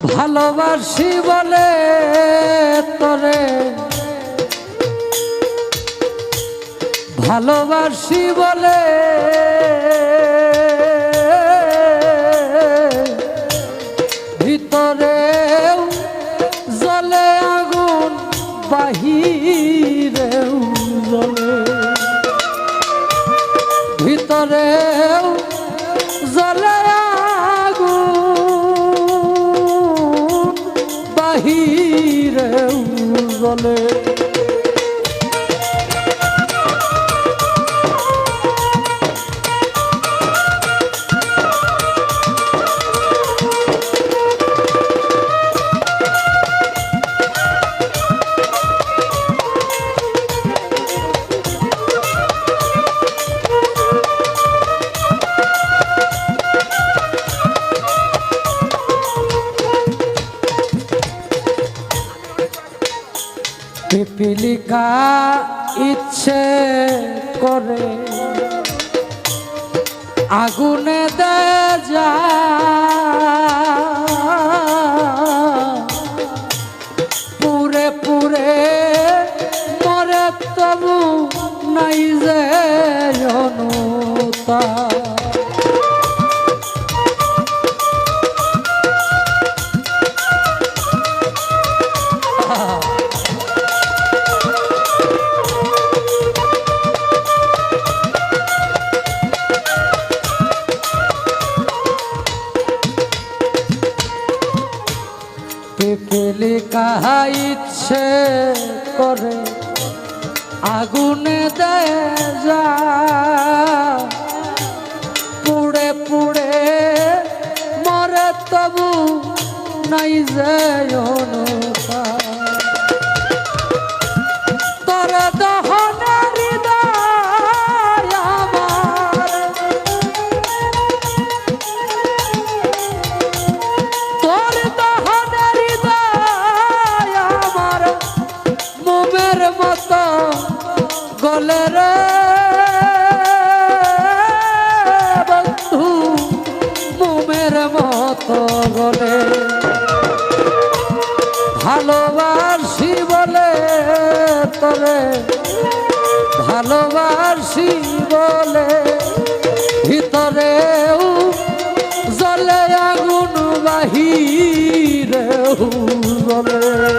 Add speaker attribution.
Speaker 1: ভালোবাসি বলে তরে। ভালোবাসি বলে জলে। পিপিলিকা ইচ্ছে করে আগুনে দে যা পুরে পুরে মরে তবু নাই যে অনুতা পেপেলে কাহা ইচ্ছে করে আগুনে দেয় যা। পুড়ে পুড়ে মরে তবু নাই যে অনুতা মতো গলে রে। বন্ধু, মোমের মতো গলে। ভালোবাসি বলে তরে ভালোবাসি বলে ভিতরেও জলে আগুন বাহিরেও জলে।